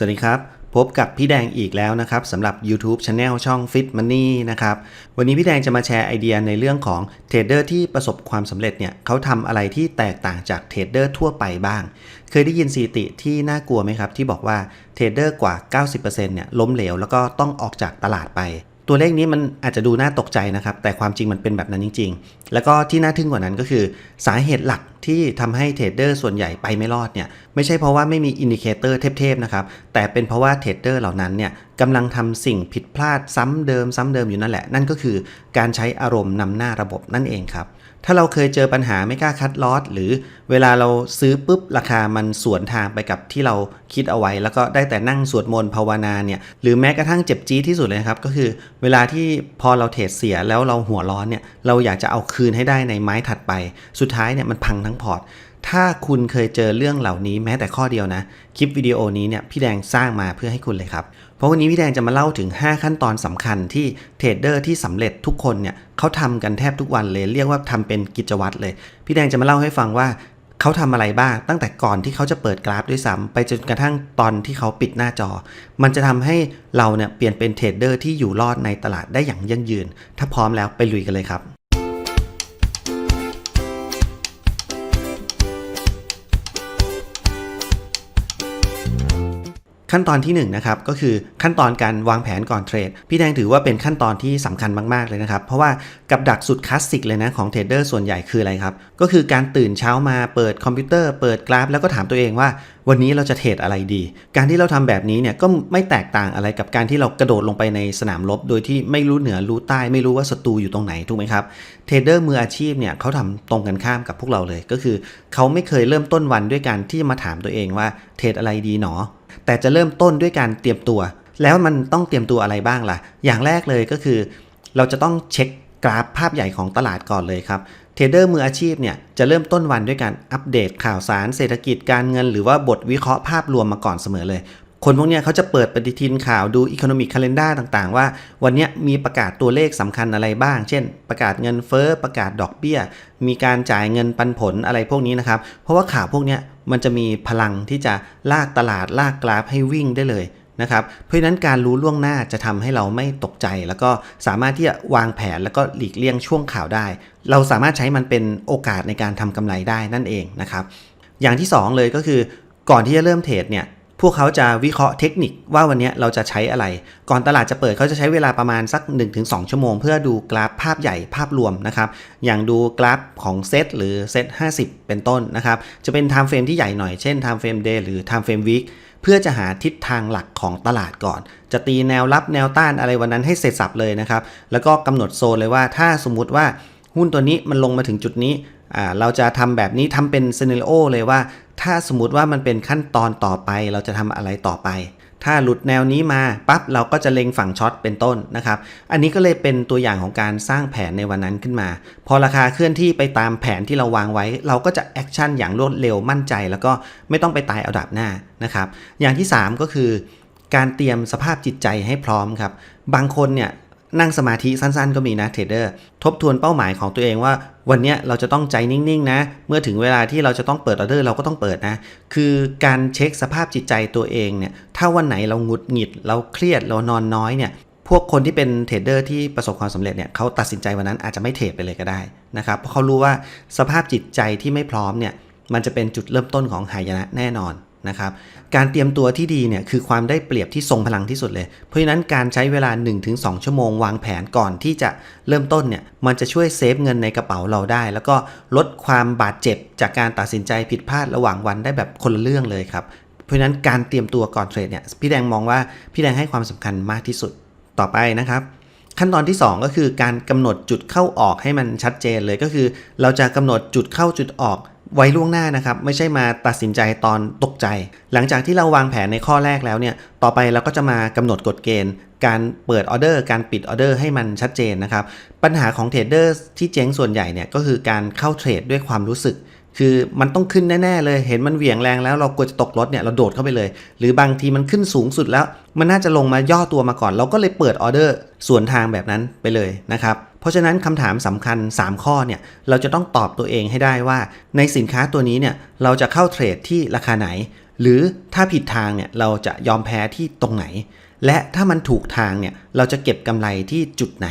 สวัสดีครับ พบกับพี่แดงอีกแล้วนะครับสำหรับ YouTube Channel ช่อง Fit Money นะครับ วันนี้พี่แดงจะมาแชร์ไอเดียในเรื่องของเทรดเดอร์ที่ประสบความสำเร็จเนี่ยเขาทำอะไรที่แตกต่างจากเทรดเดอร์ทั่วไปบ้าง เคยได้ยินสถิติที่น่ากลัวไหมครับ ที่บอกว่าเทรดเดอร์กว่า 90%เนี่ยล้มเหลวแล้วก็ต้องออกจากตลาดไป ตัวเลขนี้มันอาจจะดูน่าตกใจนะครับ แต่ความจริงมันเป็นแบบนั้นจริง ๆ แล้วก็ที่น่าทึ่งกว่านั้นก็คือ สาเหตุหลักที่ทำให้เทรดเดอร์ส่วนใหญ่ไปไม่รอดเนี่ยไม่ใช่เพราะว่าไม่มีอินดิเคเตอร์เทพๆนะครับ แต่เป็นเพราะว่าเทรดเดอร์เหล่านั้นเนี่ยกำลังทำสิ่งผิดพลาดซ้ำเดิมซ้ำเดิมอยู่นั่นแหละ นั่นก็คือการใช้อารมณ์นำหน้าระบบนั่นเองครับถ้าเราเคยเจอปัญหาไม่กล้าคัดลอตหรือเวลาเราซื้อปุ๊บราคามันสวนทางไปกับที่เราคิดเอาไว้ แล้วก็ได้แต่นั่งสวดมนต์ภาวนาเนี่ยหรือแม้กระทั่งเจ็บจี๊ดที่สุดเลยครับ ก็คือเวลาที่พอเราเทรดเสียแล้วเราหัวร้อนเนี่ยเราอยากจะเอาคืนให้ได้ในไม้ถัดไป สุดท้ายเนี่ยมันพังทั้งพอร์ตถ้าคุณเคยเจอเรื่องเหล่านี้แม้แต่ข้อเดียวนะ คลิปวิดีโอนี้เนี่ยพี่แดงสร้างมาเพื่อให้คุณเลยครับ เพราะวันนี้พี่แดงจะมาเล่าถึง 5 ขั้นตอนสำคัญที่เทรดเดอร์ที่สำเร็จทุกคนเนี่ยเขาทำกันแทบทุกวันเลย เรียกว่าทำเป็นกิจวัตรเลย พี่แดงจะมาเล่าให้ฟังว่าเขาทำอะไรบ้าง ตั้งแต่ก่อนที่เขาจะเปิดกราฟด้วยซ้ำไปจนกระทั่งตอนที่เขาปิดหน้าจอ มันจะทำให้เราเนี่ยเปลี่ยนเป็นเทรดเดอร์ที่อยู่รอดในตลาดได้อย่างยั่งยืน ถ้าพร้อมแล้วไปลุยกันเลยครับ ขั้นตอนที่1นงนะครับก็คือขั้นตอนการวางแผนก่อนเทรด พี่แดงถือว่าเป็นขั้นตอนที่สำคัญมากๆเลยนะครับ เพราะว่ากับดักสุดคลาสสิกเลยนะของเทรดเดอร์ส่วนใหญ่คืออะไรครับ ก็คือการตื่นเช้ามาเปิดคอมพิวเตอร์เปิดกราฟ แล้วก็ถามตัวเองว่า วันนี้เราจะเทรดอะไรดี การที่เราทำแบบนี้เนี่ยก็ไม่แตกต่างอะไรกับการที่เรากระโดดลงไปในสนามรบ โดยที่ไม่รู้เหนือรู้ใต้ ไม่รู้ว่าศัตรูอยู่ตรงไหนถูกไหมครับเทรดเดอร์มืออาชีพเนี่ยเขาทำตรงกันข้ามกับพวกเราเลย ก็คือเขาไม่เคยเริ่มต้นวันด้วยการที่มาถามตัวเองว่าเทรดอะไรดีหนอ แต่จะเริ่มต้นด้วยการเตรียมตัว แล้วมันต้องเตรียมตัวอะไรบ้างล่ะ อย่างแรกเลยก็คือ เราจะต้องเช็คกราฟภาพใหญ่ของตลาดก่อนเลยครับเทรดเดอร์มืออาชีพเนี่ยจะเริ่มต้นวันด้วยการอัปเดตข่าวสารเศรษฐกิจการเงิน หรือว่าบทวิเคราะห์ภาพรวมมาก่อนเสมอเลย คนพวกนี้เขาจะเปิดปฏิทินข่าวดู Economic Calendar ต่างๆ ว่า วันนี้มีประกาศตัวเลขสำคัญอะไรบ้าง เช่น ประกาศเงินเฟ้อประกาศดอกเบี้ย มีการจ่ายเงินปันผลอะไรพวกนี้นะครับ เพราะว่าข่าวพวกนี้มันจะมีพลังที่จะลากตลาดลากกราฟให้วิ่งได้เลยนะครับเพราะฉะนั้นการรู้ล่วงหน้าจะทำให้เราไม่ตกใจ แล้วก็สามารถที่จะวางแผนแล้วก็หลีกเลี่ยงช่วงข่าวได้ เราสามารถใช้มันเป็นโอกาสในการทำกำไรได้นั่นเองนะครับอย่างที่ 2 เลยก็คือก่อนที่จะเริ่มเทรดเนี่ย พวกเขาจะวิเคราะห์เทคนิคว่าวันนี้เราจะใช้อะไร ก่อนตลาดจะเปิดเขาจะใช้เวลาประมาณสัก 1-2 ชั่วโมง เพื่อดูกราฟภาพใหญ่ภาพรวมนะครับอย่างดูกราฟของเซตหรือเซต50 เป็นต้นนะครับจะเป็น time frame ที่ใหญ่หน่อยเช่น time frame day หรือ time frame week เพื่อจะหาทิศทางหลักของตลาดก่อน จะตีแนวรับแนวต้านอะไรวันนั้นให้เสร็จสับเลยนะครับแล้วก็กำหนดโซนเลยว่าถ้าสมมุติว่าหุ้นตัวนี้มันลงมาถึงจุดนี้ เราจะทำแบบนี้ทำเป็นซีเนโอเลยว่า ถ้าสมมติว่ามันเป็นขั้นตอนต่อไป เราจะทำอะไรต่อไป ถ้าหลุดแนวนี้มาปั๊บเราก็จะเล็งฝั่งช็อตเป็นต้นนะครับ อันนี้ก็เลยเป็นตัวอย่างของการสร้างแผนในวันนั้นขึ้นมา พอราคาเคลื่อนที่ไปตามแผนที่เราวางไว้ เราก็จะแอคชั่นอย่างรวดเร็วมั่นใจ แล้วก็ไม่ต้องไปตายเอาดับหน้านะครับ อย่างที่ 3 ก็คือ การเตรียมสภาพจิตใจให้พร้อมครับ บางคนเนี่ย นั่งสมาธิสั้นๆ ก็มีนะเทรดเดอร์ทบทวนเป้าหมายของตัวเองว่า วันนี้เราจะต้องใจนิ่งๆนะ เมื่อถึงเวลาที่เราจะต้องเปิดออเดอร์เราก็ต้องเปิดนะ คือการเช็คสภาพจิตใจตัวเองเนี่ยถ้าวันไหนเราหงุดหงิด เราเครียดเรานอนน้อยเนี่ยพวกคนที่เป็นเทรดเดอร์ที่ประสบความสำเร็จเนี่ยเขาตัดสินใจวันนั้นอาจจะไม่เทรดไปเลยก็ได้นะครับเพราะเขารู้ว่าสภาพจิตใจที่ไม่พร้อมเนี่ยมันจะเป็นจุดเริ่มต้นของหายนะแน่นอน นะครับการเตรียมตัวที่ดีเนี่ยคือความได้เปรียบที่ทรงพลังที่สุดเลย เพราะฉะนั้นการใช้เวลา 1-2 ชั่วโมงวางแผนก่อนที่จะเริ่มต้นเนี่ยมันจะช่วยเซฟเงินในกระเป๋าเราได้ แล้วก็ลดความบาดเจ็บ จากการตัดสินใจผิดพลาดระหว่างวันได้แบบคนละเรื่องเลยครับเพราะฉะนั้นการเตรียมตัวก่อนเทรดเนี่ยพี่แดงมองว่าพี่แดงให้ความสำคัญมากที่สุดต่อไปนะครับขั้นตอนที่ 2 ก็คือการกำหนดจุดเข้าออกให้มันชัดเจนเลยก็คือ เราจะกำหนดจุดเข้าจุดออก ไว้ล่วงหน้านะครับ ไม่ใช่มาตัดสินใจตอนตกใจ หลังจากที่เราวางแผนในข้อแรกแล้วเนี่ย ต่อไปเราก็จะมากำหนดกฎเกณฑ์ การเปิดออเดอร์ การปิดออเดอร์ให้มันชัดเจนนะครับ ปัญหาของเทรดเดอร์ที่เจ๊งส่วนใหญ่เนี่ยก็คือการเข้าเทรดด้วยความรู้สึก คือมันต้องขึ้นแน่ๆเลย เห็นมันเหวี่ยงแรงแล้วเรากลัวจะตกรถเนี่ยเราโดดเข้าไปเลย หรือบางทีมันขึ้นสูงสุดแล้ว มันน่าจะลงมาย่อตัวมาก่อน เราก็เลยเปิดออเดอร์สวนทางแบบนั้นไปเลยนะครับ เพราะฉะนั้นคำถามสำคัญ 3 ข้อเนี่ยเราจะต้องตอบตัวเองให้ได้ว่า ในสินค้าตัวนี้เนี่ยเราจะเข้าเทรดที่ราคาไหน หรือถ้าผิดทางเนี่ยเราจะยอมแพ้ที่ตรงไหน และถ้ามันถูกทางเนี่ยเราจะเก็บกำไรที่จุดไหน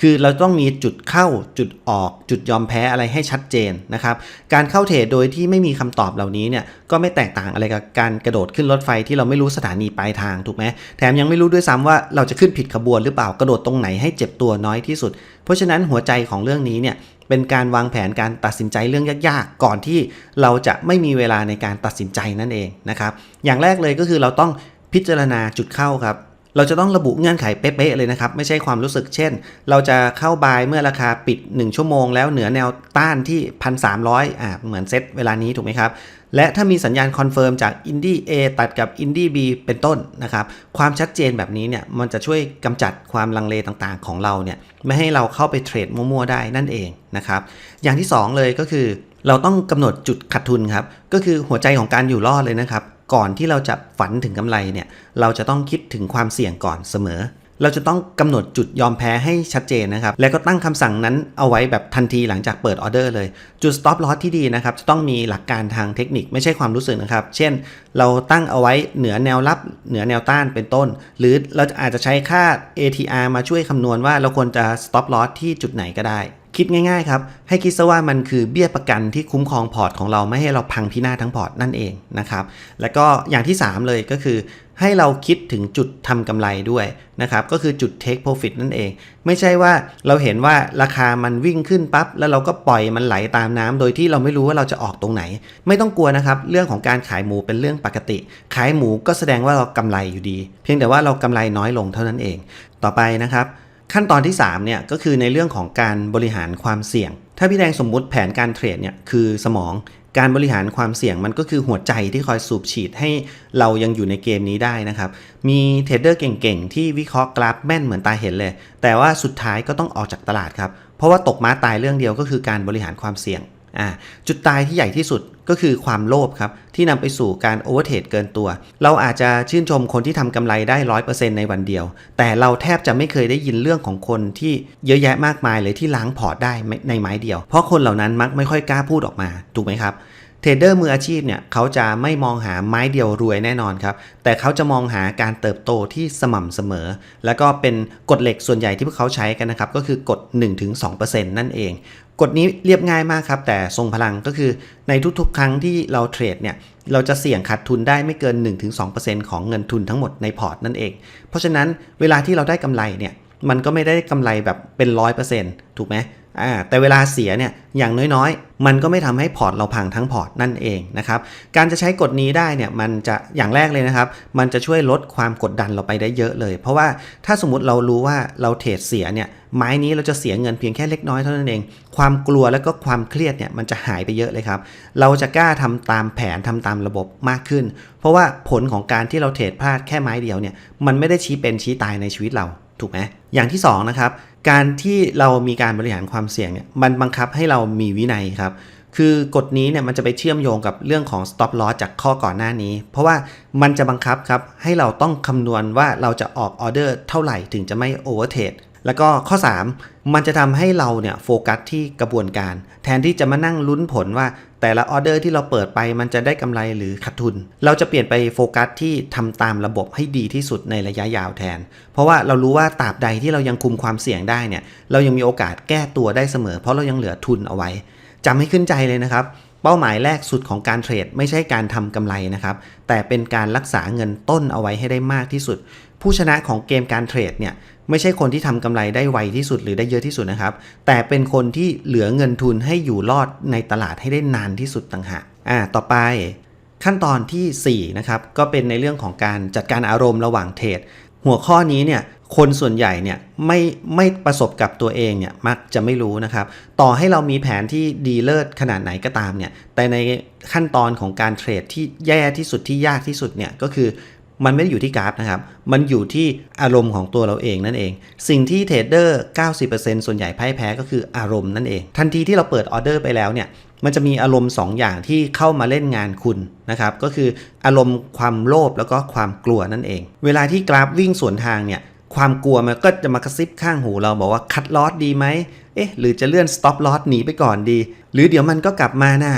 คือเราต้องมีจุดเข้าจุดออก จุดยอมแพ้อะไรให้ชัดเจนนะครับ การเข้าเทรดโดยที่ไม่มีคำตอบเหล่านี้เนี่ยก็ไม่แตกต่างอะไรกับการกระโดดขึ้นรถไฟที่เราไม่รู้สถานีปลายทางถูกไหมแถมยังไม่รู้ด้วยซ้ำว่าเราจะขึ้นผิดขบวนหรือเปล่ากระโดดตรงไหนให้เจ็บตัวน้อยที่สุด เพราะฉะนั้นหัวใจของเรื่องนี้เนี่ยเป็นการวางแผนการตัดสินใจเรื่องยากๆ ก่อนที่เราจะไม่มีเวลาในการตัดสินใจนั่นเองนะครับ อย่างแรกเลยก็คือเราต้องพิจารณาจุดเข้าครับ เราจะต้องระบุเงื่อนไขเป๊ะๆเลยนะครับ ไม่ใช่ความรู้สึกเช่น เราจะเข้าบายเมื่อราคาปิด 1 ชั่วโมงแล้วเหนือแนวต้านที่ 1,300อ่าเหมือนเซตเวลานี้ถูกไหมครับและถ้ามีสัญญาณคอนเฟิร์มจากอินดี้ A ตัดกับอินดี้ B เป็นต้นนะครับ ความชัดเจนแบบนี้เนี่ยมันจะช่วยกำจัดความลังเลต่างๆของเราเนี่ยไม่ให้เราเข้าไปเทรดมั่วๆได้นั่นเองนะครับอย่างที่ 2 เลยก็คือ เราต้องกำหนดจุดขาดทุนครับก็คือหัวใจของการอยู่รอดเลยนะครับ ก่อนที่เราจะฝันถึงกำไรเนี่ยเราจะต้องคิดถึงความเสี่ยงก่อนเสมอ เราจะต้องกำหนดจุดยอมแพ้ให้ชัดเจนนะครับ แล้วก็ตั้งคำสั่งนั้นเอาไว้แบบทันทีหลังจากเปิดออเดอร์เลย จุด stop loss ที่ดีนะครับ จะต้องมีหลักการทางเทคนิคไม่ใช่ความรู้สึกนะครับ เช่น เราตั้งเอาไว้เหนือแนวรับเหนือแนวต้านเป็นต้น หรือเราอาจจะใช้ค่า ATR มาช่วยคำนวณว่าเราควรจะ stop loss ที่จุดไหนก็ได้ คิดง่ายๆครับ ให้คิดซะว่ามันคือเบี้ยประกันที่คุ้มครองพอร์ตของเราไม่ให้เราพังพินาศทั้งพอร์ตนั่นเองนะครับ แล้วก็อย่างที่ 3 เลยก็คือ ให้เราคิดถึงจุดทำกำไรด้วยนะครับ ก็คือจุด take profit นั่นเอง ไม่ใช่ว่าเราเห็นว่าราคามันวิ่งขึ้นปั๊บแล้วเราก็ปล่อยมันไหลตามน้ำโดยที่เราไม่รู้ว่าเราจะออกตรงไหน ไม่ต้องกลัวนะครับ เรื่องของการขายหมูเป็นเรื่องปกติ ขายหมูก็แสดงว่าเรากำไรอยู่ดี เพียงแต่ว่าเรากำไรน้อยลงเท่านั้นเอง ต่อไปนะครับ ขั้นตอนที่3เนี่ยก็คือในเรื่องของการบริหารความเสี่ยง ถ้าพี่แดงสมมุติแผนการเทรดเนี่ยคือสมองการบริหารความเสี่ยงมันก็คือหัวใจที่คอยสูบฉีดให้เรายังอยู่ในเกมนี้ได้นะครับ มีเทรดเดอร์เก่งๆ ที่วิเคราะห์กราฟแม่นเหมือนตาเห็นเลย แต่ว่าสุดท้ายก็ต้องออกจากตลาดครับ เพราะว่าตกม้าตายเรื่องเดียวก็คือการบริหารความเสี่ยงอ่าจุดตายที่ใหญ่ที่สุด ก็คือความโลภครับที่นำไปสู่การโอเวอร์เทรดเกินตัว เราอาจจะชื่นชมคนที่ทำกำไรได้100%ในวันเดียว แต่เราแทบจะไม่เคยได้ยินเรื่องของคนที่เยอะแยะมากมายเลยที่ล้างพอร์ตได้ในไม้เดียว เพราะคนเหล่านั้นมักไม่ค่อยกล้าพูดออกมาถูกไหมครับเทรดเดอร์มืออาชีพเนี่ยเขาจะไม่มองหาไม้เดียวรวยแน่นอนครับ แต่เขาจะมองหาการเติบโตที่สม่ำเสมอ แล้วก็เป็นกฎเหล็กส่วนใหญ่ที่พวกเขาใช้กันนะครับ ก็คือกฎ 1-2%นั่นเอง กฎนี้เรียบง่ายมากครับ แต่ทรงพลังก็คือในทุกๆ ครั้งที่เราเทรดเนี่ยเราจะเสี่ยงขาดทุนได้ไม่เกิน 1-2%ของเงินทุนทั้งหมดในพอร์ตนั่นเอง เพราะฉะนั้นเวลาที่เราได้กำไรเนี่ยมันก็ไม่ได้กำไรแบบเป็น 100%ถูกไหม อ่าแต่เวลาเสียเนี่ยอย่างน้อยๆ มันก็ไม่ทำให้พอร์ตเราพังทั้งพอร์ตนั่นเองนะครับการจะใช้กฎนี้ได้เนี่ยมันจะอย่างแรกเลยนะครับ มันจะช่วยลดความกดดันเราไปได้เยอะเลย เพราะว่าถ้าสมมติเรารู้ว่าเราเทรดเสียเนี่ยไม้นี้เราจะเสียเงินเพียงแค่เล็กน้อยเท่านั้นเอง ความกลัวแล้วก็ความเครียดเนี่ยมันจะหายไปเยอะเลยครับ เราจะกล้าทำตามแผนทำตามระบบมากขึ้น เพราะว่าผลของการที่เราเทรดพลาดแค่ไม้เดียวเนี่ยมันไม่ได้ชี้เป็นชี้ตายในชีวิตเราถูกไหมอย่างที่สองนะครับ การที่เรามีการบริหารความเสี่ยงเนี่ยมันบังคับให้เรามีวินัยครับ คือกฎนี้เนี่ยมันจะไปเชื่อมโยงกับเรื่องของ stop loss จากข้อก่อนหน้านี้ เพราะว่ามันจะบังคับครับให้เราต้องคำนวณว่าเราจะออกออเดอร์เท่าไหร่ถึงจะไม่ overtrade แล้วก็ข้อ 3 มันจะทำให้เราเนี่ยโฟกัสที่กระบวนการ แทนที่จะมานั่งลุ้นผลว่า แต่ละออเดอร์ที่เราเปิดไปมันจะได้กำไรหรือขาดทุน เราจะเปลี่ยนไปโฟกัสที่ทำตามระบบให้ดีที่สุดในระยะยาวแทน เพราะว่าเรารู้ว่าตราบใดที่เรายังคุมความเสี่ยงได้เนี่ยเรายังมีโอกาสแก้ตัวได้เสมอ เพราะเรายังเหลือทุนเอาไว้จำให้ขึ้นใจเลยนะครับ เป้าหมายแรกสุดของการเทรดไม่ใช่การทำกำไรนะครับ แต่เป็นการรักษาเงินต้นเอาไว้ให้ได้มากที่สุด ผู้ชนะของเกมการเทรดเนี่ยไม่ใช่คนที่ทำกำไรได้ไวที่สุดหรือได้เยอะที่สุดนะครับ แต่เป็นคนที่เหลือเงินทุนให้อยู่รอดในตลาดให้ได้นานที่สุดต่างหากอ่าต่อไปขั้นตอนทีสี่4นะครับก็เป็นในเรื่องของการจัดการอารมณ์ระหว่างเทรดหัวข้อนี้เนี่ย คนส่วนใหญ่เนี่ยไม่ไม่ประสบกับตัวเองเนี่ยมักจะไม่รู้นะครับ ต่อให้เรามีแผนที่ดีเลิศขนาดไหนก็ตามเนี่ยแต่ในขั้นตอนของการเทรดที่แย่ที่สุดที่ยากที่สุดเนี่ยก็คือมันไม่ได้อยู่ที่กราฟนะครับ มันอยู่ที่อารมณ์ของตัวเราเองนั่นเอง สิ่งที่เทรดเดอร์ 90%ส่วนใหญ่พ่ายแพ้ก็คืออารมณ์นั่นเอง ทันทีที่เราเปิดออเดอร์ไปแล้วเนี่ย มันจะมีอารมณ์ 2 อย่างที่เข้ามาเล่นงานคุณนะครับ ก็คืออารมณ์ความโลภแล้วก็ความกลัวนั่นเอง เวลาที่กราฟวิ่งสวนทางเนี่ย ความกลัวมันก็จะมากระซิบข้างหูเราบอกว่าคัดลอสดีไหมเอ๊ะหรือจะเลื่อน stop loss หนีไปก่อนดี หรือเดี๋ยวมันก็กลับมาน่า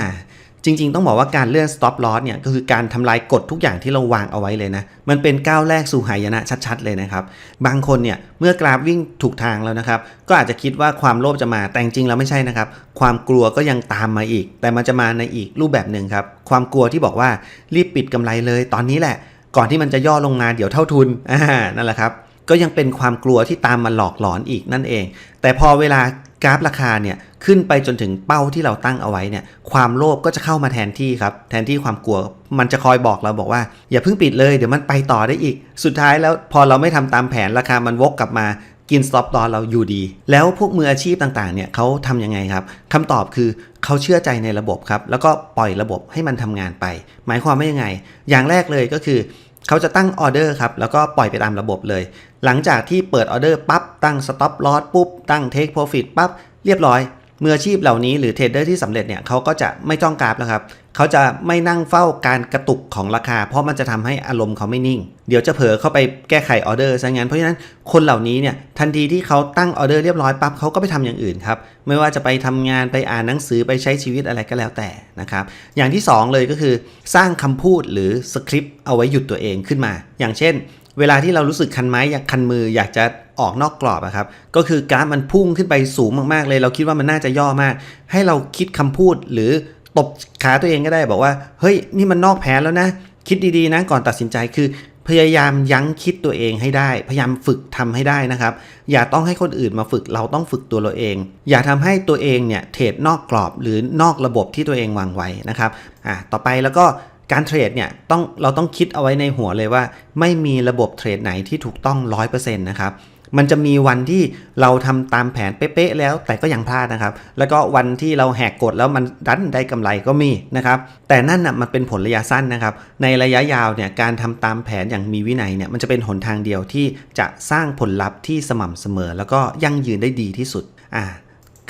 จริงๆ ต้องบอกว่าการเลื่อน stop loss เนี่ยก็คือการทำลายกฎทุกอย่างที่เราวางเอาไว้เลยนะ มันเป็นก้าวแรกสู่หายนะชัดๆ เลยนะครับ บางคนเนี่ยเมื่อกราฟวิ่งถูกทางแล้วนะครับ ก็อาจจะคิดว่าความโลภจะมาแต่จริงๆแล้วไม่ใช่นะครับ ความกลัวก็ยังตามมาอีก แต่มันจะมาในอีกรูปแบบหนึ่งครับ ความกลัวที่บอกว่ารีบปิดกำไรเลย ตอนนี้แหละ ก่อนที่มันจะย่อลงมาเดี๋ยวเท่าทุนอ่านั่นแหละครับ ก็ยังเป็นความกลัวที่ตามมาหลอกหลอนอีกนั่นเอง แต่พอเวลากราฟราคาเนี่ยขึ้นไปจนถึงเป้าที่เราตั้งเอาไว้เนี่ยความโลภก็จะเข้ามาแทนที่ครับแทนที่ความกลัวมันจะคอยบอกเราบอกว่า อย่าเพิ่งปิดเลยเดี๋ยวมันไปต่อได้อีก สุดท้ายแล้วพอเราไม่ทำตามแผนราคามันวกกลับมากิน stop loss เราอยู่ดี แล้วพวกมืออาชีพต่างๆเนี่ยเขาทำยังไงครับคำตอบคือเขาเชื่อใจในระบบครับ แล้วก็ปล่อยระบบให้มันทำงานไป หมายความว่ายังไง อย่างแรกเลยก็คือ เขาจะตั้งออเดอร์ครับแล้วก็ปล่อยไปตามระบบเลย หลังจากที่เปิดออเดอร์ปั๊บตั้ง stop loss ปุ๊บตั้ง take profit ปั๊บเรียบร้อยมืออาชีพเหล่านี้หรือเทรดเดอร์ที่สำเร็จเนี่ยเขาก็จะไม่จ้องกราฟแล้วครับเขาจะไม่นั่งเฝ้าการกระตุกของราคา เพราะมันจะทำให้อารมณ์เขาไม่นิ่ง เดี๋ยวจะเผลอเข้าไปแก้ไขออเดอร์ซะงั้น เพราะฉะนั้นคนเหล่านี้เนี่ยทันทีที่เขาตั้งออเดอร์เรียบร้อยปั๊บเขาก็ไปทำอย่างอื่นครับไม่ว่าจะไปทำงานไปอ่านหนังสือไปใช้ชีวิตอะไรก็แล้วแต่นะครับอย่างที่สองเลยก็คือสร้างคำพูดหรือสคริปต์เอาไว้หยุดตัวเองขึ้นมา อย่างเช่น เวลาที่เรารู้สึกคันไม้อยากคันมืออยากจะออกนอกกรอบอะครับ ก็คือกราฟมันพุ่งขึ้นไปสูงมากๆเลย เราคิดว่ามันน่าจะย่อมาก ให้เราคิดคำพูดหรือตบขาตัวเองก็ได้บอกว่า เฮ้ยนี่มันนอกแผนแล้วนะ คิดดีๆนะก่อนตัดสินใจคือ พยายามยั้งคิดตัวเองให้ได้ พยายามฝึกทำให้ได้นะครับ อย่าต้องให้คนอื่นมาฝึกเราต้องฝึกตัวเราเอง อย่าทำให้ตัวเองเนี่ยเทรดนอกกรอบหรือนอกระบบที่ตัวเองวางไว้นะครับอะต่อไปแล้วก็ การเทรดเนี่ยต้องเราต้องคิดเอาไว้ในหัวเลยว่า ไม่มีระบบเทรดไหนที่ถูกต้อง 100%นะครับมันจะมีวันที่เราทำตามแผนเป๊ะๆแล้วแต่ก็ยังพลาดนะครับ แล้วก็วันที่เราแหกกฎแล้วมันดันได้กำไรก็มีนะครับ แต่นั่นน่ะมันเป็นผลระยะสั้นนะครับ ในระยะยาวเนี่ยการทำตามแผนอย่างมีวินัยเนี่ยมันจะเป็นหนทางเดียวที่จะสร้างผลลัพธ์ที่สม่ำเสมอ แล้วก็ยั่งยืนได้ดีที่สุดอ่า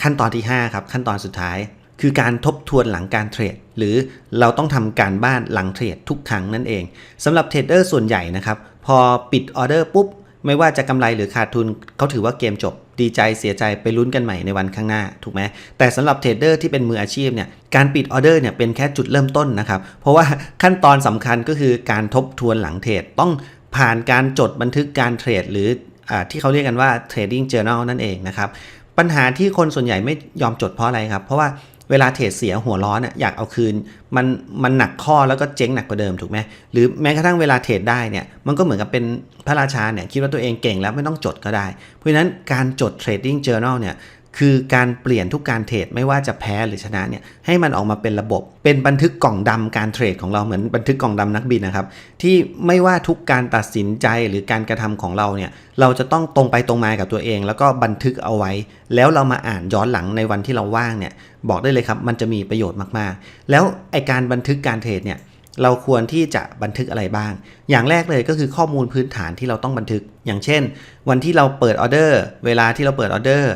ขั้นตอนที่5ครับขั้นตอนสุดท้าย คือการทบทวนหลังการเทรด หรือเราต้องทำการบ้านหลังเทรดทุกครั้งนั่นเองสำหรับเทรดเดอร์ส่วนใหญ่นะครับ พอปิดออเดอร์ปุ๊บ ไม่ว่าจะกำไรหรือขาดทุนเขาถือว่าเกมจบ ดีใจเสียใจไปลุ้นกันใหม่ในวันข้างหน้า ถูกไหมแต่สำหรับเทรดเดอร์ที่เป็นมืออาชีพเนี่ยการปิดออเดอร์เนี่ยเป็นแค่จุดเริ่มต้นนะครับ เพราะว่าขั้นตอนสำคัญก็คือการทบทวนหลังเทรดต้องผ่านการจดบันทึกการเทรด หรืออที่เขาเรียกกันว่า trading journal นั่นเองนะครับปัญหาที่คนส่วนใหญ่ไม่ยอมจดเพราะอะไรครับ เพราะว่า เวลาเทรดเสียหัวร้อนอะอยากเอาคืนมันมันหนักข้อแล้วก็เจ๊งหนักกว่าเดิมถูกไหมหรือแม้กระทั่งเวลาเทรดได้เนี่ยมันก็เหมือนกับเป็นพระราชาเนี่ยคิดว่าตัวเองเก่งแล้วไม่ต้องจดก็ได้ เพราะฉะนั้นการจด trading journal เนี่ย คือการเปลี่ยนทุกการเทรดไม่ว่าจะแพ้หรือชนะเนี่ยให้มันออกมาเป็นระบบ เป็นบันทึกกล่องดำการเทรดของเราเหมือนบันทึกกล่องดำนักบินนะครับ ที่ไม่ว่าทุกการตัดสินใจหรือการกระทำของเราเนี่ยเราจะต้องตรงไปตรงมากับตัวเอง แล้วก็บันทึกเอาไว้ แล้วเรามาอ่านย้อนหลังในวันที่เราว่างเนี่ยบอกได้เลยครับมันจะมีประโยชน์มากๆ แล้วไอการบันทึกการเทรดเนี่ยเราควรที่จะบันทึกอะไรบ้าง อย่างแรกเลยก็คือข้อมูลพื้นฐานที่เราต้องบันทึก อย่างเช่น วันที่เราเปิดออเดอร์ เวลาที่เราเปิดออเดอร์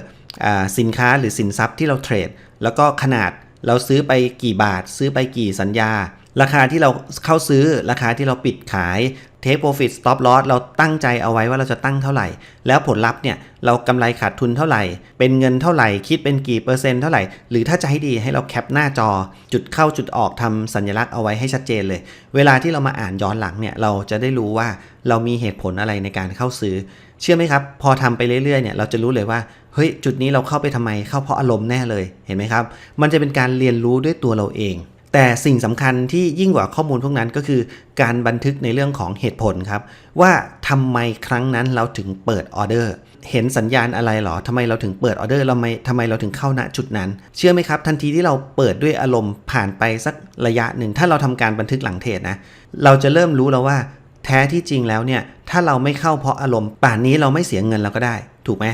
สินค้าหรือสินทรัพย์ที่เราเทรด แล้วก็ขนาดเราซื้อไปกี่บาท ซื้อไปกี่สัญญา ราคาที่เราเข้าซื้อราคาที่เราปิดขายเทคโปรฟิตสต็อปลอสเราตั้งใจเอาไว้ว่าเราจะตั้งเท่าไหร่ แล้วผลลัพธ์เนี่ยเรากำไรขาดทุนเท่าไหร่ เป็นเงินเท่าไหร่ คิดเป็นกี่เปอร์เซ็นต์เท่าไหร่ หรือถ้าจะให้ดีให้เราแคปหน้าจอ จุดเข้าจุดออกทำสัญลักษณ์เอาไว้ให้ชัดเจนเลย เวลาที่เรามาอ่านย้อนหลังเนี่ยเราจะได้รู้ว่าเรามีเหตุผลอะไรในการเข้าซื้อ เชื่อไหมครับ พอทำไปเรื่อยๆเนี่ยเราจะรู้เลยว่าเฮ้ยจุดนี้เราเข้าไปทำไมเข้าเพราะอารมณ์แน่เลยเห็นไหมครับ มันจะเป็นการเรียนรู้ด้วยตัวเราเอง แต่สิ่งสำคัญที่ยิ่งกว่าข้อมูลพวกนั้นก็คือ การบันทึกในเรื่องของเหตุผลครับ ว่าทำไมครั้งนั้นเราถึงเปิดออเดอร์เห็นสัญญาณอะไรหรอทำไมเราถึงเปิดออเดอร์เราไม่ทำไมเราถึงเข้าณจุดนั้น เชื่อไหมครับ ทันทีที่เราเปิดด้วยอารมณ์ผ่านไปสักระยะหนึ่ง ถ้าเราทำการบันทึกหลังเทรดนะ เราจะเริ่มรู้แล้วว่า แท้ที่จริงแล้วเนี่ย ถ้าเราไม่เข้าเพราะอารมณ์ ป่านนี้เราไม่เสียเงินเราก็ได้ ถูกไหม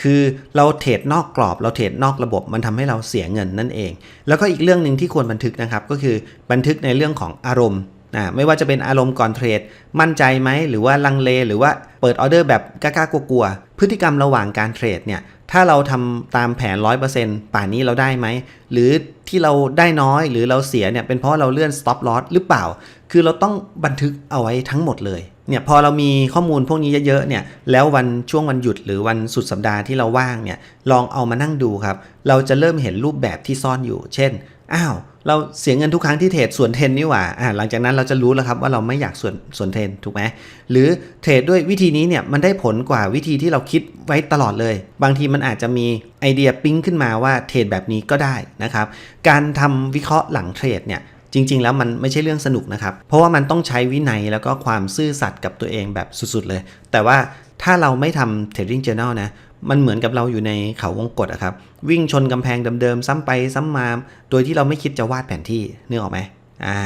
คือเราเทรดนอกกรอบเราเทรดนอกระบบมันทำให้เราเสียเงินนั่นเอง แล้วก็อีกเรื่องหนึ่งที่ควรบันทึกนะครับ ก็คือบันทึกในเรื่องของอารมณ์นะไม่ว่าจะเป็นอารมณ์ก่อนเทรด มั่นใจไหมหรือว่าลังเล หรือว่าเปิดออเดอร์แบบกล้ากลัวๆพฤติกรรมระหว่างการเทรดเนี่ย ถ้าเราทำตามแผน 100%ป่านนี้เราได้ไหม หรือที่เราได้น้อยหรือเราเสียเนี่ยเป็นเพราะเราเลื่อน stop loss หรือเปล่า คือเราต้องบันทึกเอาไว้ทั้งหมดเลยเนี่ยพอเรามีข้อมูลพวกนี้เยอะๆเนี่ยแล้ววันช่วงวันหยุดหรือวันสุดสัปดาห์ที่เราว่างเนี่ยลองเอามานั่งดูครับ เราจะเริ่มเห็นรูปแบบที่ซ่อนอยู่ เช่น อ้าวเราเสียเงินทุกครั้งที่เทรดส่วนเทนนี่หว่าอ่า หลังจากนั้นเราจะรู้แล้วครับว่าเราไม่อยากส่วนส่วนเทนถูกไหมหรือเทรดด้วยวิธีนี้เนี่ยมันได้ผลกว่าวิธีที่เราคิดไว้ตลอดเลย บางทีมันอาจจะมีไอเดียปิ๊งขึ้นมาว่าเทรดแบบนี้ก็ได้นะครับ การทำวิเคราะห์หลังเทรดเนี่ยจริง ๆ แล้วมันไม่ใช่เรื่องสนุกนะครับ เพราะว่ามันต้องใช้วินัยแล้วก็ความซื่อสัตย์กับตัวเองแบบสุดๆเลย แต่ว่าถ้าเราไม่ทำ trading journal นะ มันเหมือนกับเราอยู่ในเขาวงกตอะครับ วิ่งชนกำแพงเดิมๆซ้ำไปซ้ำมา โดยที่เราไม่คิดจะวาดแผนที่นึกออกไหมอ่า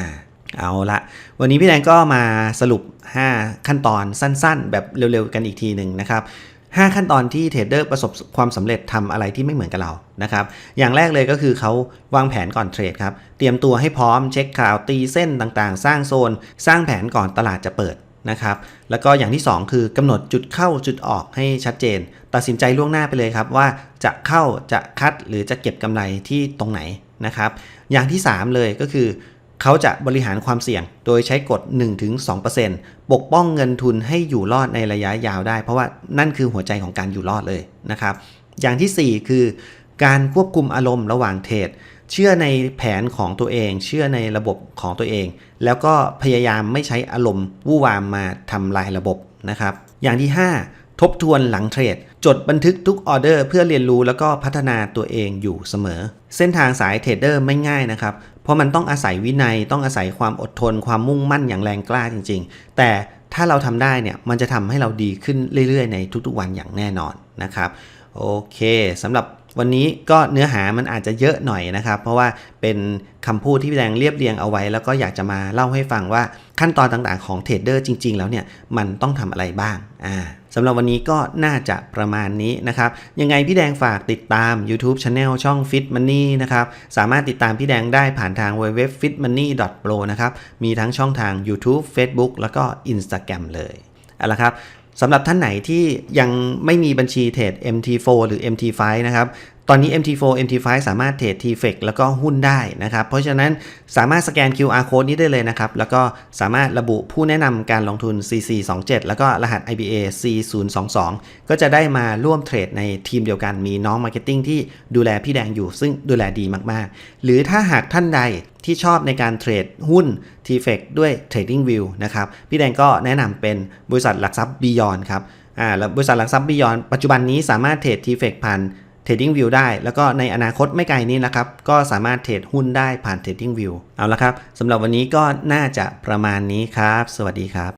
เอาละวันนี้พี่แดงก็มาสรุป 5 ขั้นตอนสั้นๆ แบบเร็วๆกันอีกทีหนึ่งนะครับ5 ขั้นตอนที่เทรดเดอร์ประสบความสำเร็จทำอะไรที่ไม่เหมือนกับเรานะครับ อย่างแรกเลยก็คือเขาวางแผนก่อนเทรดครับ เตรียมตัวให้พร้อมเช็คข่าวตีเส้นต่างๆ สร้างโซน สร้างแผนก่อนตลาดจะเปิด นะครับ แล้วก็อย่างที่ 2 คือกำหนดจุดเข้าจุดออกให้ชัดเจน ตัดสินใจล่วงหน้าไปเลยครับว่าจะเข้าจะคัดหรือจะเก็บกำไรที่ตรงไหนนะครับ อย่างที่ 3 เลยก็คือ เขาจะบริหารความเสี่ยง โดยใช้กฎ 1-2%ปกป้องเงินทุนให้อยู่รอดในระยะยาวได้ เพราะว่านั่นคือหัวใจของการอยู่รอดเลยนะครับ อย่างทีสี่4 คือ การควบคุมอารมณ์ระหว่างเทรด เชื่อในแผนของตัวเอง เชื่อในระบบของตัวเอง แล้วก็พยายามไม่ใช้อารมณ์วู่วามมาทำลายระบบนะครับ อย่างที่ 5 ทบทวนหลังเทรด จดบันทึกทุกออเดอร์เพื่อเรียนรู้แล้วก็พัฒนาตัวเองอยู่เสมอ เส้นทางสายเทรดเดอร์ไม่ง่ายนะครับ เพราะมันต้องอาศัยวินัย ต้องอาศัยความอดทน ความมุ่งมั่นอย่างแรงกล้าจริง ๆ แต่ถ้าเราทำได้เนี่ย มันจะทำให้เราดีขึ้นเรื่อยๆ ในทุกๆวันอย่างแน่นอนนะครับ โอเคสำหรับ วันนี้ก็เนื้อหามันอาจจะเยอะหน่อยนะครับ เพราะว่าเป็นคำพูดที่แดงเรียบเรียงเอาไว้ แล้วก็อยากจะมาเล่าให้ฟังว่าขั้นตอนต่างๆของเทรดเดอร์จริง ๆ แล้วเนี่ยมันต้องทำอะไรบ้างอ่าสำหรับวันนี้ก็น่าจะประมาณนี้นะครับ ยังไงพี่แดงฝากติดตาม YouTube Channel ช่อง Fit Money นะครับ สามารถติดตามพี่แดงได้ผ่านทาง www.fitmoney.pro นะครับ มีทั้งช่องทาง YouTube Facebook แล้วก็ Instagram เลยเอาละครับ สำหรับท่านไหนที่ยังไม่มีบัญชีเทรด MT4 หรือ MT5 นะครับ ตอนนี้ MT4 MT5 สามารถเทรด TFX แล้วก็หุ้นได้นะครับ เพราะฉะนั้นสามารถสแกน QR code นี้ได้เลยนะครับ แล้วก็สามารถระบุผู้แนะนำการลงทุน CC27 แล้วก็รหัส IBA C022 ก็จะได้มาร่วมเทรดในทีมเดียวกัน มีน้องมาร์เก็ตติ้งที่ดูแลพี่แดงอยู่ ซึ่งดูแลดีมากๆ หรือถ้าหากท่านใดที่ชอบในการเทรดหุ้น TFX ด้วย Trading View นะครับ พี่แดงก็แนะนำเป็นบริษัทหลักทรัพย์ Beyond ครับ อ่า แล้วบริษัทหลักทรัพย์ Beyond ปัจจุบันนี้สามารถเทรด TFX ผ่าน Trading View ได้ แล้วก็ในอนาคตไม่ไกลนี้นะครับ ก็สามารถเทรดหุ้นได้ผ่าน Trading View เอาละครับสำหรับวันนี้ก็น่าจะประมาณนี้ครับ สวัสดีครับ